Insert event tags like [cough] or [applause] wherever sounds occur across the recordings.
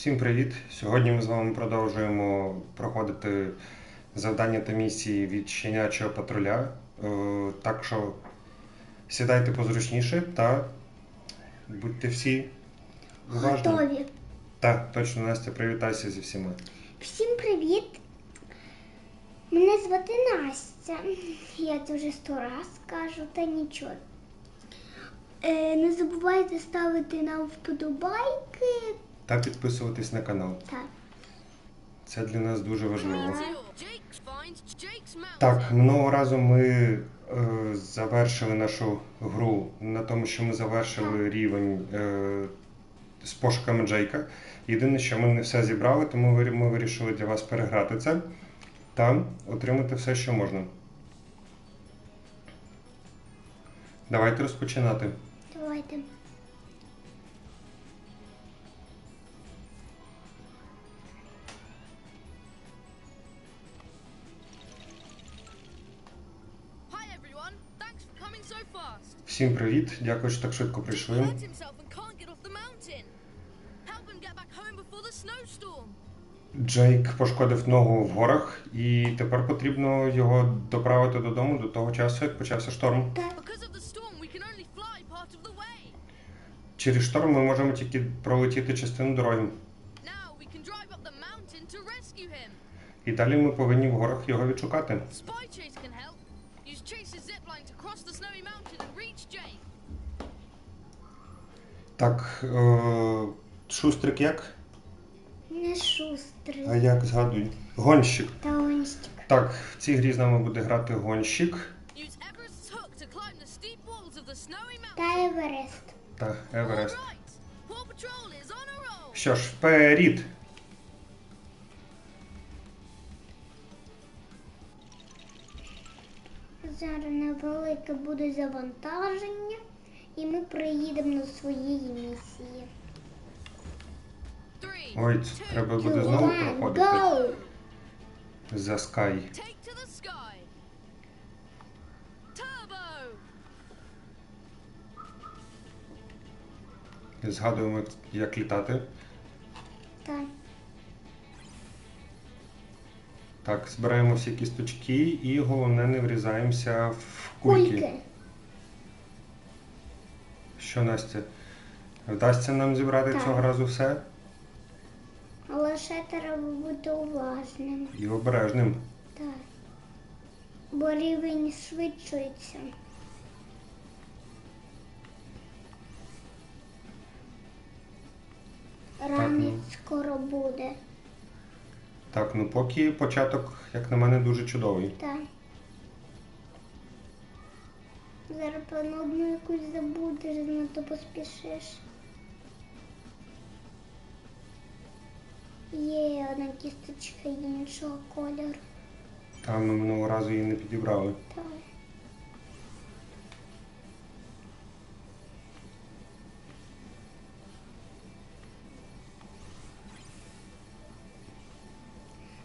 Всім привіт! Сьогодні ми з вами продовжуємо проходити завдання та місії від щенячого патруля. Е, Так що сідайте позручніше та будьте всі уважні. Готові. Так, точно, Настя, привітайся зі всіма. Всім привіт. Мене звати Настя. Я це вже сто раз кажу, та нічого. Е, не забувайте ставити нам вподобайки. Та підписуватись на канал. Так. Це для нас дуже важливо. Так, минулого разу ми е, завершили нашу гру на тому, що ми завершили рівень е, з пошуками Джейка. Єдине, що ми не все зібрали, тому ми вирішили для вас переграти це та отримати все, що можна. Давайте розпочинати. Давайте. Всім привіт! Дякую, що так швидко прийшли. Джейк пошкодив ногу в горах, і тепер потрібно його доправити додому до того часу, як почався шторм. Через шторм ми можемо тільки пролетіти частину дороги. І далі ми повинні в горах його відшукати. Так, е- шустрик як? Не шустрий. А як згадуй? Гонщик. Та гонщик. Так, в цій грі з нами буде грати гонщик. Та Еверест. та Еверест. Що ж, вперед! Зараз невелике буде завантаження, і ми приїдемо до своєї місії. Ой, це треба буде знову проходити за Sky. Turbo. Згадуємо, як- як літати. Так. Так, збираємо всі кісточки і головне не врізаємося в кульки. Кульки. Що, Настя? Вдасться нам зібрати Так. цього разу все Але ще треба бути уважним. і обережним. Так. Бо рівень швидшується. Ранець ну. скоро буде. Так, ну поки початок, як на мене, дуже чудовий. Так. Зараз певно одну якусь забудеш, то поспішиш. Є одна кісточка іншого кольору. Там ми минулого разу її не підібрали. Так.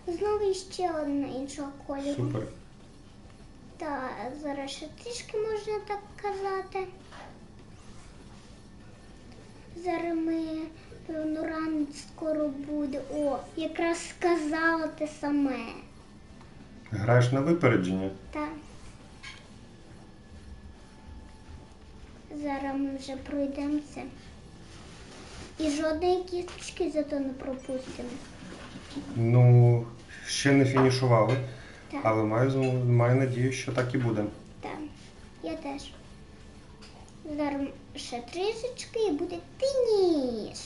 Знову ще одна іншого кольору. Супер. Та зараз ще трішки можна так казати. Зараз ми, певно, ранець скоро буде. О, якраз сказала те саме. Граєш на випередження? Так. Зараз ми вже пройдемо це. І жодної кісточки зато не пропустимо. Ну, ще не фінішували, Так, але маю, маю надію, що так і буде. так. Я теж. Зараз ще трішечки і буде фініш.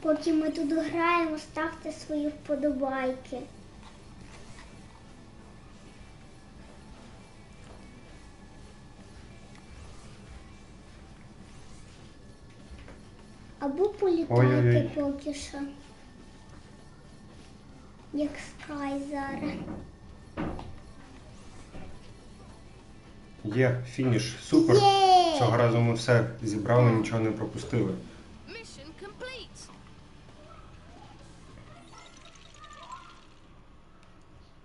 Поки ми тут граємо, ставте свої вподобайки. Або Ой-ой-ой. поки що. Як скай зараз. Є, фініш, супер. Є! Цього разу ми все зібрали, нічого не пропустили.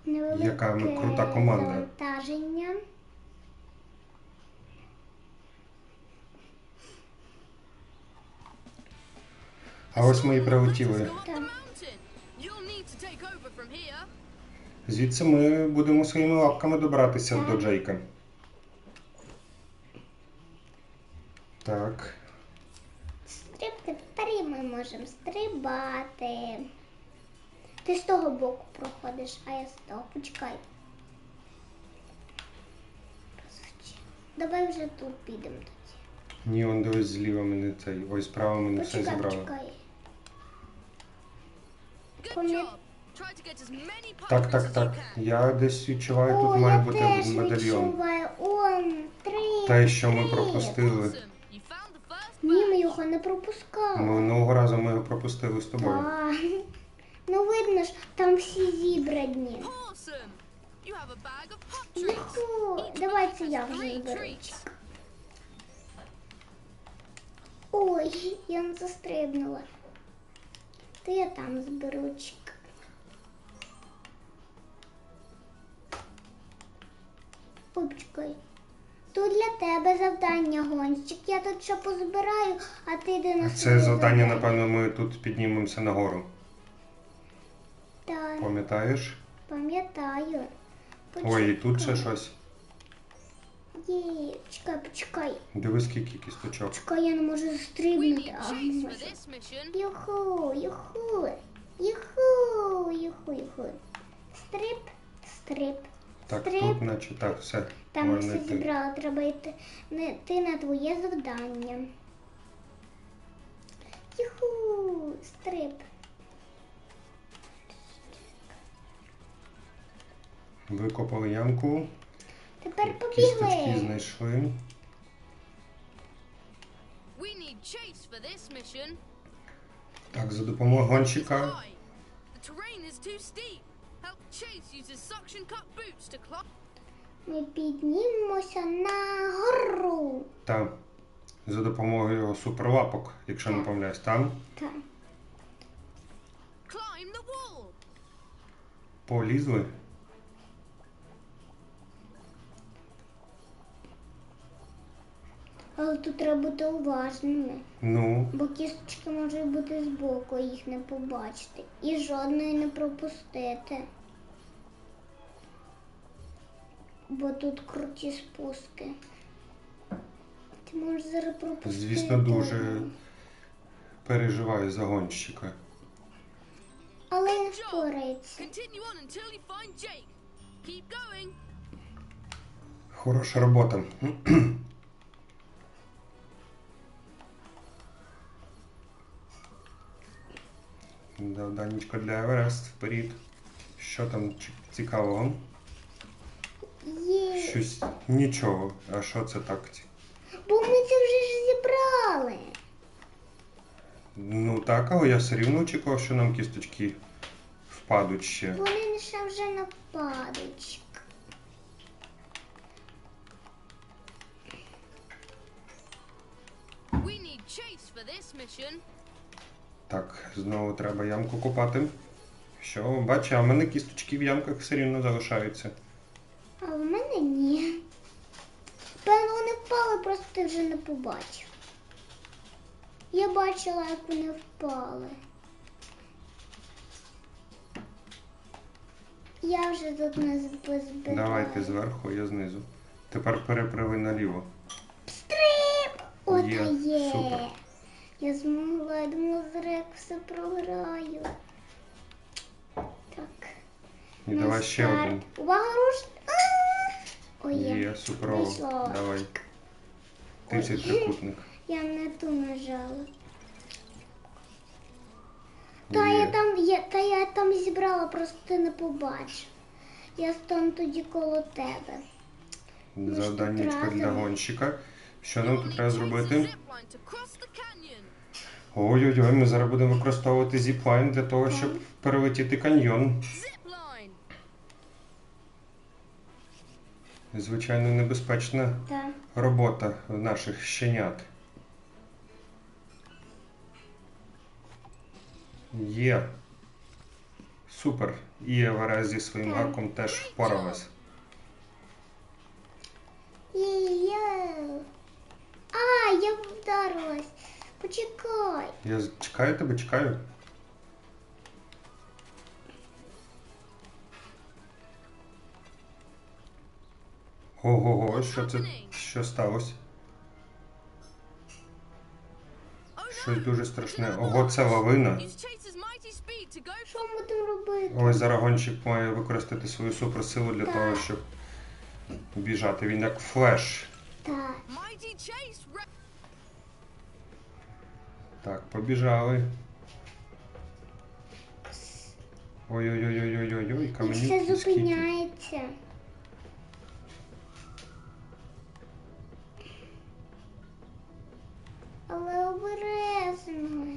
Невелике Яка ми крута команда. завантаження. А ось ми і прилетіли. Звідси ми будемо своїми лапками добратися до Джейка. Так. Стрибки, тепер ми можемо стрибати. Ти з того боку проходиш, а я з того. Почекай. Давай вже тут підемо тоді. Ні, он дивись зліва мене цей. Ой, справа мене все зібрали. почекай. Так, так, так. Я десь відчуваю, О, тут має бути медальйон. відчуваю. Он, три. Те, що ми пропустили. Ні, ми його не пропускали. Минулого разу ми його пропустили з тобою. Так. [laughs] Ну видно ж, там всі зібрані. Awesome. You have a bag of pop treats. Юху. Each Давай це я вже three Ой, я не застрибнула. То я там зберу. чик. Ой. Тут для тебе завдання, гонщик. Я тут ще позбираю, а ти йди на Це завдання, напевно, ми тут піднімемося нагору. Так, Пам'ятаєш? пам'ятаю. Ой, і тут ще щось. Є, чекай, почекай. Диви, скільки кісточок. Чекай, я не можу need А, for можу. Юху, юху, юху, юху, юху. Стрип, стрип, Так, стрип. тут наче так, все. Там ми Можна все йти. зібрали, треба йти не, йти на твоє завдання. Юху, стрип. Викопали ямку, Тепер кісточки побігли. знайшли. We need Chase for this mission. Так, за допомогою гонщика. The terrain is too steep. Help Chase use his suction cup boots to climb. Ми піднімемося на гору. Та за допомогою суперлапок, якщо не Так. помиляюсь, там Так. Climb the wall. полізли. Але тут треба бути уважними. Ну, Бо кісточки можуть бути збоку, їх не побачити. І жодної не пропустити. Бо тут круті спуски. Ти можеш зараз пропустити. звісно, дуже переживаю за гонщика. Але не впорається. Continue on [clears throat] Завданечко для Еверест вперед. Що там цікавого? Є. Щось нічого. А що це так? Бо ми це вже ж зібрали. Ну так, але я все рівно очікував, що нам кісточки впадуть ще. Вони ще вже нападуть. We need Chase for this mission. Так, знову треба ямку копати. Що, бачу, а в мене кісточки в ямках все рівно залишаються. А в мене ні. Певно, вони впали, просто ти вже не побачив. Я бачила, як вони впали. Я вже тут не збираю. Давайте зверху, я знизу. Тепер переприви наліво. Стрип! От Є, є. супер. Я змогла, я думала, зараз як все програю. Так. І на давай ще старт. один. Увага, руш! А! Ой, я, Є, суперово. Давай. Ти Ой. цей трикутник. я не ту нажала. Та я Є. там, я, та я там зібрала, просто ти не побачив. Я стану тоді коло тебе. Тут для гонщика. Що нам тут треба зробити? zip line to cross the canyon. Ой-ой-ой, ми зараз будемо використовувати зіплайн для того, щоб перелетіти каньйон. Звичайно, небезпечна робота наших щенят. Є. Супер. І Евара зі своїм гаком теж впоралась. А, я вдарилась. Почекай. Я чекаю тебе, чекаю. Ого, що це? Що сталося? Щось дуже страшне. Ого, це лавина. Що ми будемо робити? Ось зараз гонщик має використати свою суперсилу для Так. того, щоб біжати. Він як флеш. Так. Так, побіжали. Ой-ой-ой-ой-ой-ой, І каменюки все зупиняється. Але обережно.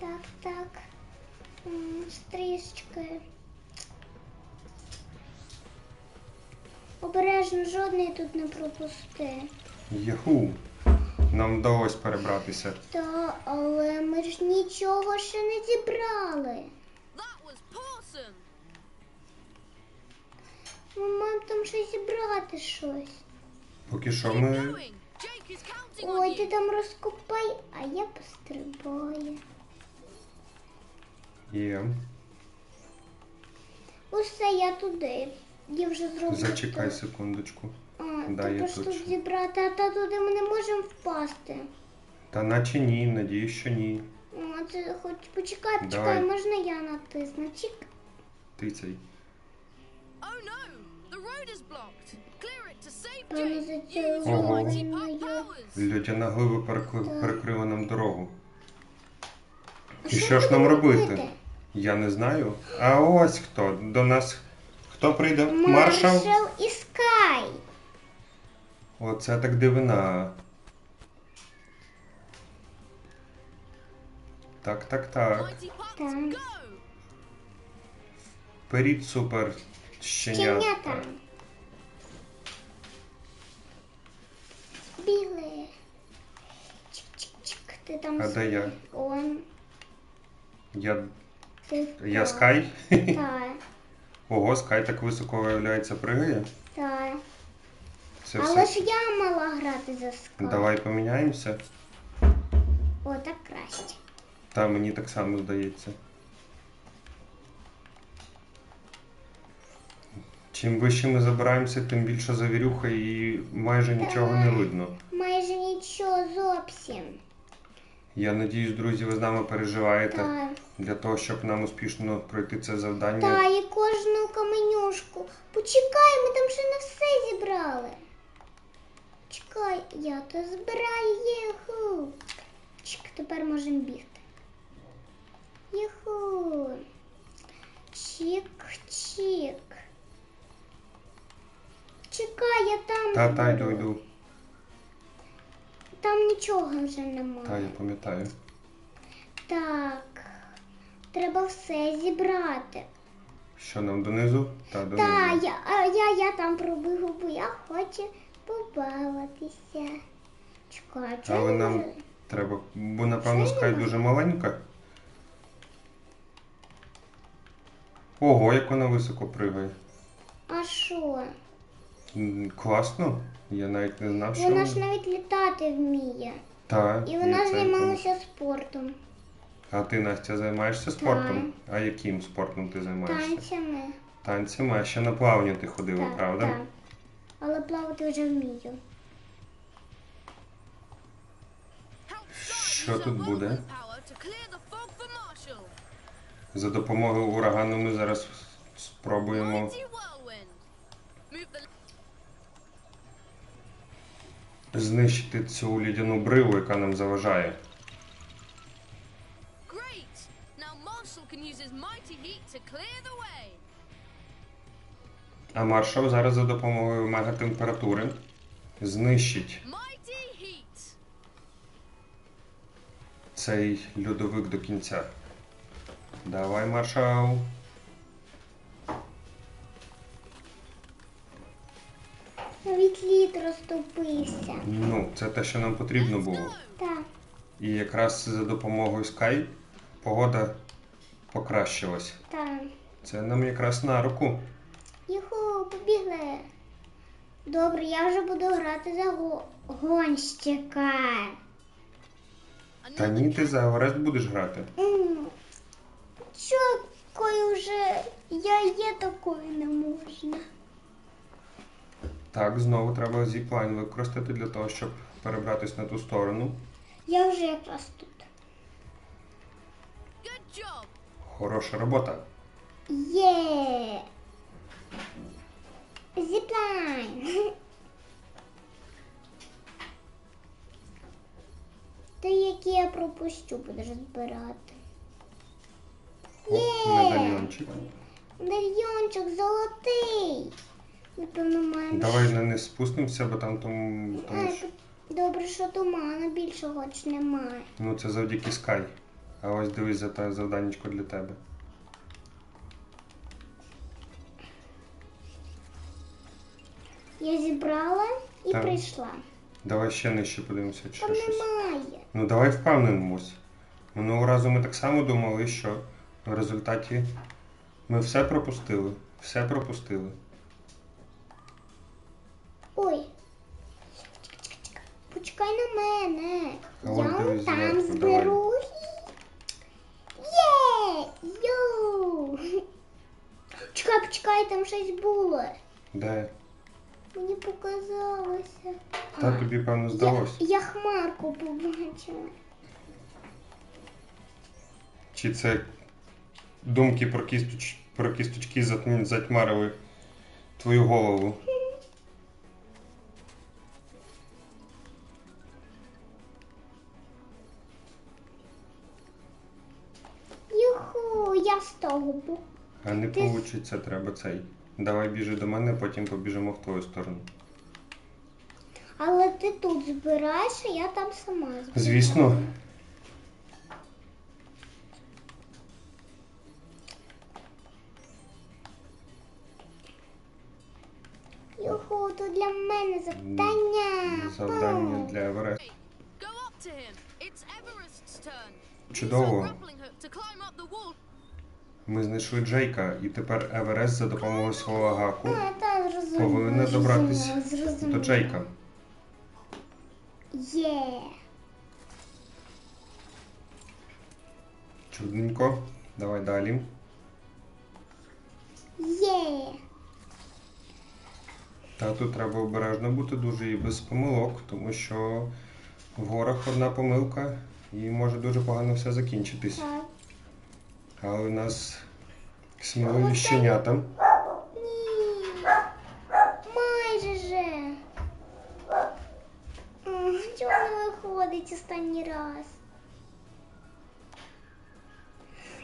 Так, так. Стрічки. Обережно жодний тут не пропусти. Яху! Нам вдалося перебратися. Та, але ми ж нічого ще не зібрали. Ми маємо там ще зібрати щось. Поки що ми. Ой, ти там розкопай, а я пострибаю. Є. Усе, я туди. Я вже зроблю. Зачекай секундочку. Да, я тут точно. зібрати, а та туди ми не можемо впасти. Та наче ні, надіюсь, що ні. А, це хоч почекай, почекай, Давай. можна я натисну? Чик. Ти цей. Oh no! The road is blocked. Clear it to save Певно, Jake. за Use Ого. Льодяна глиба перекли- перекрила нам дорогу. І що ж нам робити? Я не знаю. А ось хто. До нас. Хто прийде? Маршал? Маршал і Скай. Оце так дивина. Так, так, так. Так. Перід супер щенята. Щенята. Бігли. Чик-чик-чик. Ти там А де я? Он. Я, Ти я. Скай. Так, [laughs] Ого, Скай так високо виявляється пригає. так. Це Але все. ж я мала грати за Скай. Давай поміняємося. О, так краще. Та мені так само здається. Чим вище ми забираємося, тим більше завірюха і майже нічого не видно. Майже нічого зовсім. Я надіюсь, друзі, ви з нами переживаєте Так. для того, щоб нам успішно пройти це завдання. Та і кожну каменюшку. Почекай, ми там ще не все зібрали. Чекай, я то збираю єху. Чик, тепер можемо бігти. Єху. Чик-чик. Чекай, я там. Та, та, йду, йду. Там нічого вже немає. Та, я пам'ятаю. Так. Треба все зібрати. Що нам донизу? Та, донизу. Та, я, а я, я там пробігу, бо я хочу побавитися. Чекай, чого Але нам треба, бо напевно скай дуже маленька. Ого, як вона високо пригає. А що? Класно. Я навіть не знав, що. Вона ж навіть літати вміє. Та, І вона займалася спортом, А ти, Настя, займаєшся спортом? А яким спортом ти займаєшся? танцями. Танцями, а ще на плавню ти ходила, Так, правда? так. Але плавати вже вмію. Що тут буде? За допомогою урагану ми зараз спробуємо. Знищити цю лідяну бриву, яка нам заважає. Great! Now Marshall can use his mighty heat to clear the way. А маршал зараз за допомогою мегатемператури знищить цей льодовик до кінця. Давай, маршал. Навіть лід розтопився. Ну, це те, що нам потрібно було. Так. І якраз за допомогою Sky погода покращилась. Так. Це нам якраз на руку. Юху, побігли. Добре, я вже буду грати за го- гонщика. Та ні, ти за Еверест будеш грати. М, Що такою вже я є такою не можна. Так, знову треба зіплайн використати для того, щоб перебратись на ту сторону. Я вже якраз тут. Хороша робота. Є. Зіплайн. Та які я пропущу, будеш збирати. О, Є. медальйончик. Медальйончик золотий. Напевно, маємо. Давай на низ спустимося, бо там тому, тому що Добре, що туману більше хоч немає. ну це завдяки Скай. А ось дивись за те завданнячко для тебе. Я зібрала і Так. прийшла. Давай ще нижче подивимося, чи Там щось. немає. Ну давай впевнимось. Минулого разу ми так само думали, що в результаті ми все пропустили. Все пропустили. Ой. Почекай на мене. А Я вон дивись там зверху, зберу. Є! Йоу! Чекай, почекай, там щось було. Де? Мені показалося. Та тобі, певно, я, здалось. я хмарку побачила. Чи це думки про, кісточ... про кісточки затьмарили твою голову? Юху, я того. А не Ти- получиться, треба цей. Давай біжи до мене, потім побіжимо в твою сторону. Але ти тут збираєш, а я там сама збираю. Звісно. Юху, тут для мене завдання. Завдання для Еверест. Go Ми знайшли Джейка, і тепер Еверест за допомогою свого гаку повинна добратись зрозуміло. до Джейка. Є. Чудненько. Давай далі. Є. Та тут треба обережно бути дуже і без помилок, тому що в горах одна помилка і може дуже погано все закінчитись. Так. Але у нас сміливі щенята. Ні. Майже же. М, Чого не виходить останній раз?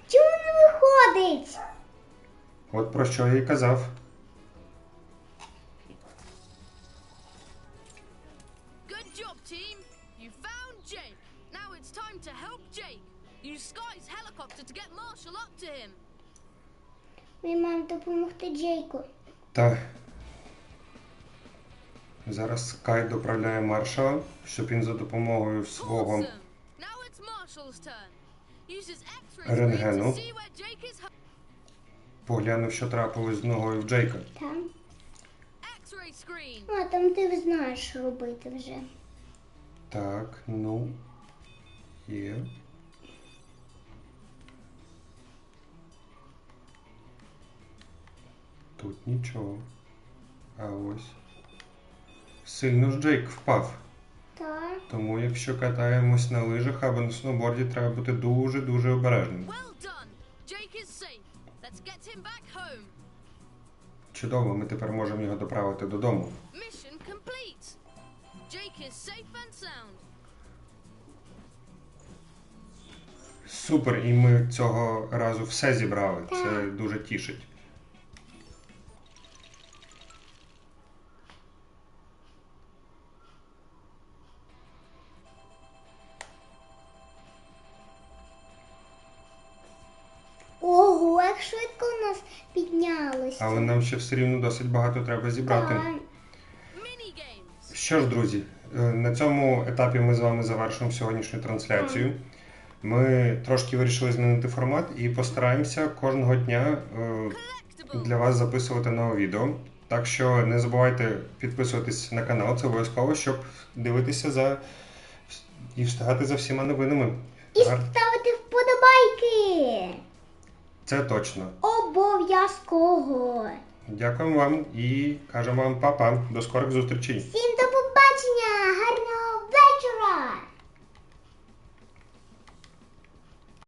Чому не виходить? От про що я і казав. Good job, team. You found Jake. Now it's time to help Jake. Use Sky's helicopter to get Marshall up to him. Ми маємо допомогти Джейку. Та зараз Скай доправляє маршала, щоб він за допомогою свого Рентгену. поглянув, що трапилось з ногою в Джейка. Там. А, там ти знаєш, що робити вже. Так, ну. Є. Тут нічого. А ось. Сильно ж Джейк впав. Так. Тому якщо катаємось на лижах або на сноуборді, треба бути дуже-дуже обережним. Well done. Jake is safe. Let's get him back home. Чудово, ми тепер можемо його доправити додому. Mission complete. Jake is safe and sound. Супер, і ми цього разу все зібрали. Це дуже тішить. Піднялося. Але нам ще все рівно досить багато треба зібрати. Так. Що ж, друзі, е, на цьому етапі ми з вами завершуємо сьогоднішню трансляцію. Ми трошки вирішили змінити формат і постараємося кожного дня е, для вас записувати нове відео. Так що не забувайте підписуватись на канал, це обов'язково, щоб дивитися за і встигати за всіма новинами. І ставити вподобайки. Це точно обов'язково. Дякуємо вам і кажемо вам папа. До скорих зустрічей. Всім до побачення, гарного вечора!